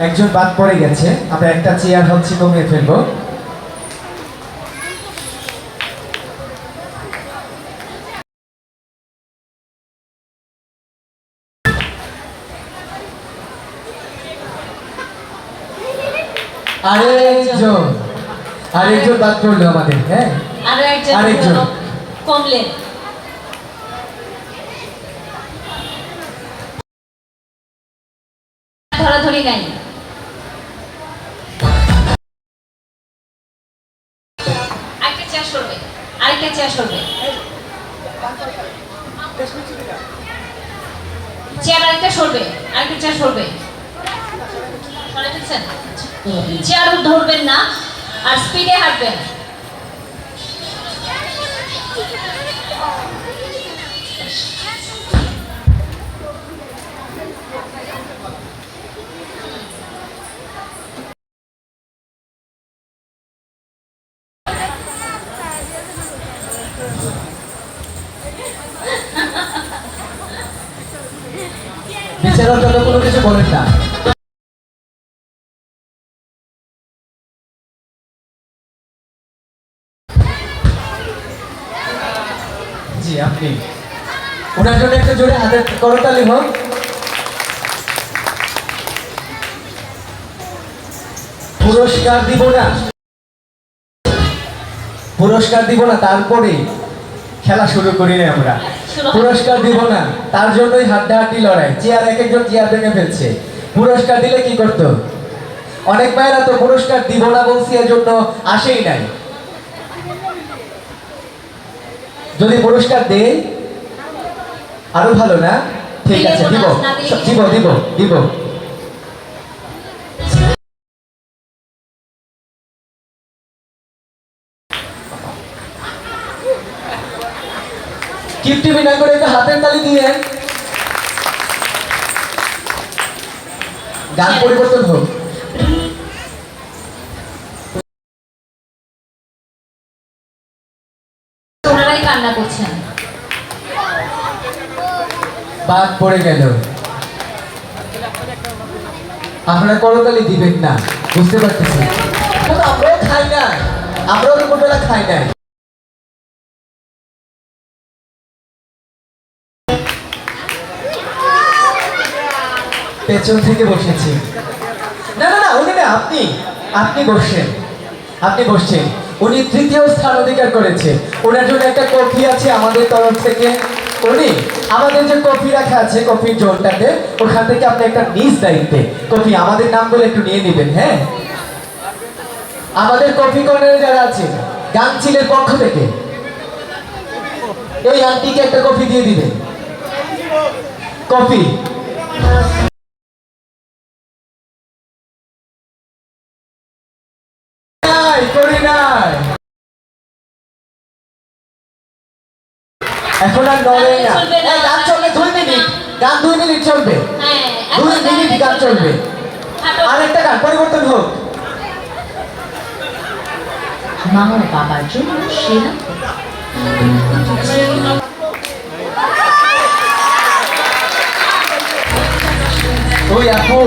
একজন বাদ পড়ে গেছে। আমরা একটা চেয়ার হচ্ছে কমিয়ে ফেলব। আরেকজন। আরেকজন বাদ পড়ল আমাদের হ্যাঁ? আরেকজন। কমলেন। ধরাধরি নাই। চেয়ার সরবে আরেকটা চেয়ার সরবে চেয়ার আরেকটা সরবে আরেকটা চেয়ার সরবে। চেয়ার ধরবেন না আর স্পিডে হাঁটবেন। বিচারক যত কোনো কিছু বলেন না। জি, আপনি। ওনার জন্য একটা জোরে হাতের করতালি হোক পুরস্কার দিব না। পুরস্কার দিব না, তারপরে খেলা শুরু করি না আমরা। পুরস্কার দিব না তার জন্যই হাড্ডাহাড্ডি লড়াই। চেয়ার এক একজন চেয়ার ভেঙে ফেলছে। পুরস্কার দিলে কি করতো? অনেক ভাইয়েরা তো পুরস্কার দিব না বলছি এর জন্য আসেই নাই। যদি পুরস্কার দেই আরও ভালো না? ঠিক আছে দিব। দিব দিব দিব। কিপটি বিনা করে একটা হাতের তালি দিয়ে। গান পরিবর্তন হোক। ওনারাই কান্না করছেন। বাদ পড়ে গেল। আপনারা করতালি দিবেন না বুঝতে পারতেছি আমরাও খাই না আমরাও দুপুরবেলা খাই নাই। পেছন থেকে বসেছি। না না না, উনি না, আপনি আপনি বসছেন আপনি বসছেন। উনি তৃতীয় স্থান অধিকার করেছে। ওনার জন্য একটা কফি আছে আমাদের তরফ থেকে। উনি, আমাদের যে কফি রাখা আছে, কফির জোনটাতে, ওখান থেকে আপনি একটা নিজ দায়িত্বে। কফি আমাদের নাম বলে একটু নিয়ে নেবেন হ্যাঁ? আমাদের কফি কর্নারে যারা আছে গাংচিলের পক্ষ থেকে, এই আন্টিকে একটা কফি দিয়ে দিবেন। কফি। এখন আর নড়ে না। গান চলবে দুই মিনিট। গান দুই মিনিট চলবে। হ্যাঁ দুই মিনিট গান চলবে। আরেকটা গান পরিবর্তন হোক। মামার বাবার জন্য সেরা। ওই আপু